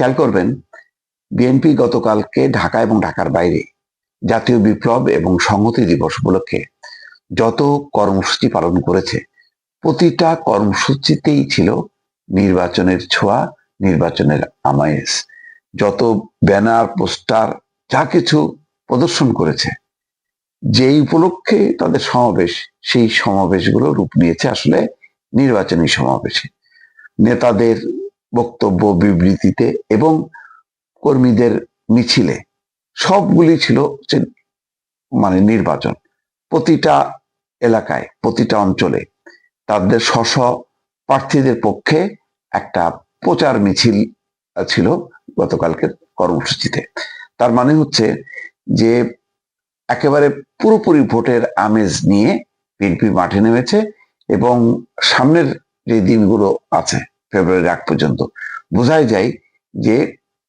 খেয়াল করবেন, বিএনপি গতকালকে ঢাকা এবং ঢাকার বাইরে জাতীয় বিপ্লব এবং সংহতি দিবস উপলক্ষে যত কর্মসূচি পালন করেছে, প্রতিটা কর্মসূচিতেই ছিল নির্বাচনের ছোঁয়া, নির্বাচনের আমায়েস যত ব্যানার, পোস্টার, যা কিছু প্রদর্শন করেছে, যেই উপলক্ষে তাদের সমাবেশ, সেই সমাবেশগুলো রূপ নিয়েছে আসলে নির্বাচনী সমাবেশে। নেতাদের বক্তব্য, বিবৃতিতে এবং কর্মীদের মিছিলে। সবগুলি ছিল মানে নির্বাচন। প্রতিটা এলাকায়, প্রতিটা অঞ্চলে তাদের স্ব প্রার্থীদের পক্ষে একটা প্রচার মিছিল ছিল গতকালকের কর্মসূচিতে। তার মানে হচ্ছে যে একেবারে পুরোপুরি ভোটের আমেজ নিয়ে বিএনপি মাঠে নেমেছে এবং সামনের যে দিনগুলো আছে ফেব্রুয়ারি আগ পর্যন্ত। বোঝাই যায় যে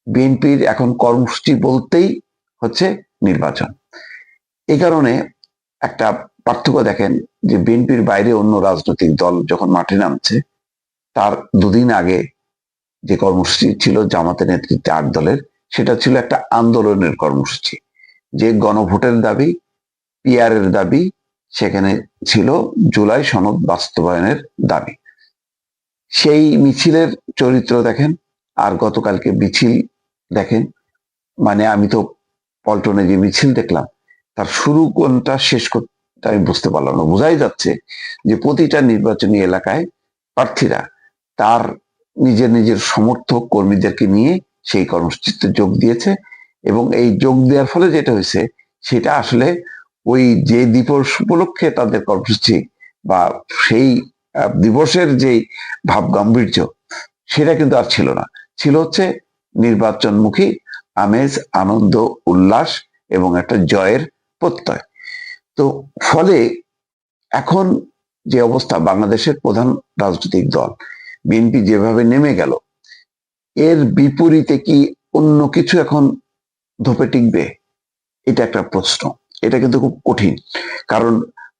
বিএনপির এখন কর্মসূচি বলতেই হচ্ছে নির্বাচন। এই কারণে একটা পার্থক্য দেখেন যে বিএনপির বাইরে অন্য রাজনৈতিক দল যখন মাঠে নামছে, তার দুদিন আগে যে কর্মসূচি ছিল জামাতের নেতৃত্বে আট দলের, সেটা ছিল একটা আন্দোলনের কর্মসূচি। যে গণভোটের দাবি পিয়ারের দাবি, সেখানে ছিল জুলাই সনদ বাস্তবায়নের দাবি। সেই মিছিলের চরিত্র দেখেন আর গতকালকে মিছিল দেখেন। মানে আমি তো পল্টনে যে মিছিল দেখলাম, তার শুরু কোনটা, শেষ কোনটা আমি বুঝতে পারলাম না। বোঝাই যাচ্ছে যে প্রতিটা নির্বাচনী এলাকায় প্রার্থীরা তার নিজের নিজের সমর্থক কর্মীদেরকে নিয়ে সেই কর্মসূচিতে যোগ দিয়েছে এবং এই যোগ দেওয়ার ফলে যেটা হয়েছে, সেটা আসলে ওই যে দিবস উপলক্ষে তাদের কর্মসূচি বা সেই দিবসের যে ভাব গাম্ভীর্য সেটা কিন্তু আর ছিল না। ছিল হচ্ছে নির্বাচনমুখী, আমেজ, আনন্দ, উল্লাস এবং একটা জয়ের প্রত্যয়। তো ফলে এখন যে অবস্থা, বাংলাদেশের প্রধান রাজনৈতিক দল, বিএনপি যেভাবে নেমে গেল, এর বিপরীতে কি অন্য কিছু এখন ধোপে টিকবে? এটা একটা প্রশ্ন। এটা কিন্তু খুব কঠিন। কারণ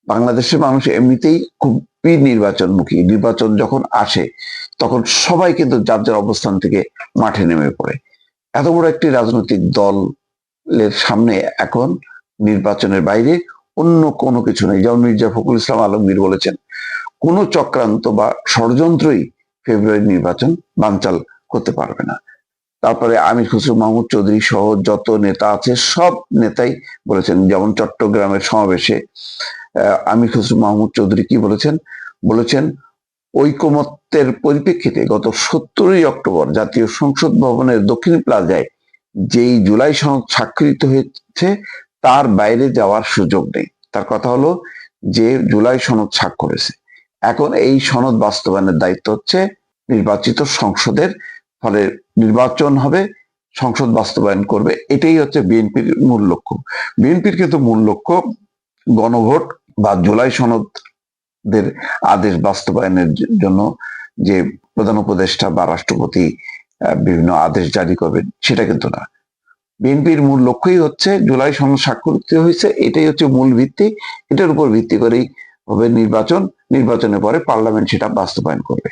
বাংলাদেশের মানুষ এমনিতেই খুবই নির্বাচনমুখী। নির্বাচন যখন আসে, তখন সবাই কিন্তু যার যার অবস্থান থেকে মাঠে নেমে পড়ে। এত বড় একটি রাজনৈতিক দলের সামনে এখন নির্বাচনের বাইরে অন্য কোনো কিছু নেই। যেমন মির্জা ফখরুল ইসলাম আলমগীর বলেছেন, কোনো চক্রান্ত বা ষড়যন্ত্রই ফেব্রুয়ারি নির্বাচন বানচাল করতে পারবে না। তারপরে আমির খসরু, মাহমুদ চৌধুরী সহ যত নেতা আছে, সব নেতাই বলেছেন, যেমন চট্টগ্রামের সমাবেশে আমির খসরু মাহমুদ চৌধুরী কি বলেছেন? বলেছেন, ঐকমত্যের পরিপ্রেক্ষিতে গত সত্তরই অক্টোবর জাতীয় সংসদ ভবনের দক্ষিণ প্লাজায় যেই জুলাই সনদ স্বাক্ষরিত হয়েছে, তার বাইরে যাওয়ার সুযোগ নেই। তার কথা হলো যে জুলাই সনদ স্বাক্ষরেছে এখন এই সনদ বাস্তবায়নের দায়িত্ব হচ্ছে নির্বাচিত সংসদের, ফলে নির্বাচন হবে, সংসদ বাস্তবায়ন করবে। এটাই হচ্ছে বিএনপির মূল লক্ষ্য। বিএনপির কিন্তু মূল লক্ষ্য গণভোট বা জুলাই সনদদের আদেশ বাস্তবায়নের জন্য যে প্রধান উপদেষ্টা বা রাষ্ট্রপতি বিভিন্ন আদেশ জারি করবেন, সেটা কিন্তু না। বিএনপির মূল লক্ষ্যই হচ্ছে জুলাই সনদ স্বাক্ষরিত হয়েছে, এটাই হচ্ছে মূল ভিত্তি, এটার উপর ভিত্তি করেই হবে নির্বাচন, নির্বাচনের পরে পার্লামেন্ট সেটা বাস্তবায়ন করবে।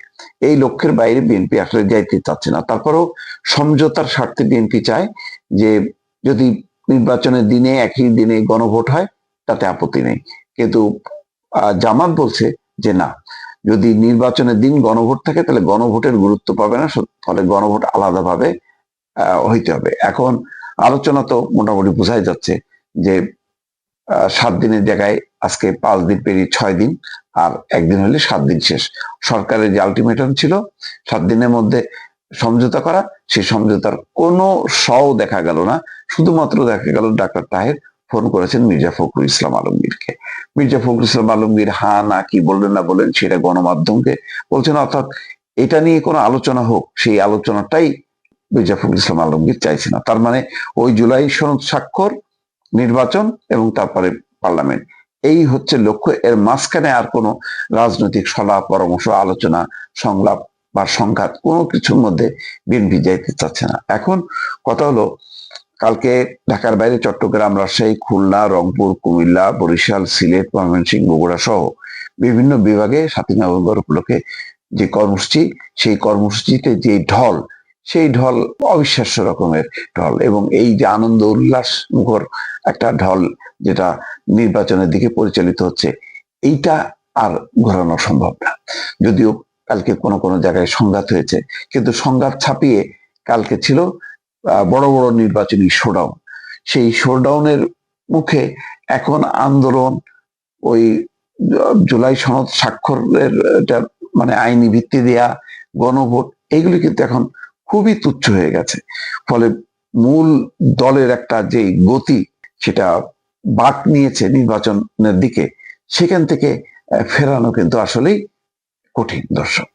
এই লক্ষ্যের বাইরে বিএনপি আসলে যাইতে চাচ্ছে না। তারপরেও সমঝোতার স্বার্থে বিএনপি চায় যে যদি নির্বাচনের দিনে একই দিনে গণভোট হয়, তাতে আপত্তি নেই। কিন্তু জামাত বলছে যে না, যদি নির্বাচনের দিন গণভোট থাকে, তাহলে গণভোটের গুরুত্ব পাবে না ফলে গণভোট আলাদাভাবে হইতে হবে। এখন আলোচনা তো মোটামুটি বোঝাই যাচ্ছে যে সাত দিনের জায়গায় আজকে পাঁচ দিন পেরিয়ে ছয় দিন, আর একদিন হলে সাত দিন শেষ। সরকারের যে আলটিমেটাম ছিল, সাত দিনের মধ্যে সমঝোতা করা, সেই সমঝোতার কোনো সও দেখা গেল না। শুধুমাত্র দেখা গেল ডাক্তার তাহের ফোন করেছেন মির্জা ফখরুল ইসলাম আলমগীরকে। মির্জা ফখরুল ইসলাম আলমগীর, হা, না, কি বললেন না বলেন, সেটা গণমাধ্যমকে বলছেন। অর্থাৎ এটা নিয়ে কোনো আলোচনা হোক, সেই আলোচনাটাই মির্জা ফখরুল ইসলাম আলমগীর চাইছে না। তার মানে ওই জুলাই সনদ স্বাক্ষর, নির্বাচন এবং তারপরে পার্লামেন্ট। এই হচ্ছে লক্ষ্য। এর মাঝখানে আর কোনো রাজনৈতিক সলাপ পরামর্শ, আলোচনা, সংলাপ বা সংঘাত কোনো কিছুর মধ্যে বিএনপি যাইতে চাচ্ছে না। এখন কথা হলো কালকে ঢাকার বাইরে চট্টগ্রাম, রাজশাহী, খুলনা, রংপুর, কুমিল্লা, বরিশাল, সিলেট, ময়মনসিংহ, বগুড়া সহ বিভিন্ন বিভাগে সাতই নভেম্বর উপলক্ষে যে কর্মসূচি, সেই কর্মসূচিতে যে ঢল, সেই ঢল অবিশ্বাস্য রকমের ঢল এবং এই যে আনন্দ উল্লাস মুখর একটা ঢল যেটা নির্বাচনের দিকে পরিচালিত হচ্ছে, এইটা আর ঘোরানো সম্ভব না। যদিও কালকে কোনো কোনো জায়গায় সংঘাত হয়েছে, কিন্তু সংঘাত ছাপিয়ে কালকে ছিল বড় বড় নির্বাচনী শোডাউন সেই শোডাউনের মুখে এখন আন্দোলন ওই জুলাই সনদ স্বাক্ষরের মানে আইনি ভিত্তি দেয়া, গণভোট, এগুলি কিন্তু এখন খুবই তুচ্ছ হয়ে গেছে। ফলে মূল দলের একটা যে গতি, সেটা বাক নিয়েছে নির্বাচনের দিকে, সেখান থেকে ফেরানো কিন্তু আসলেই কঠিন, দর্শক।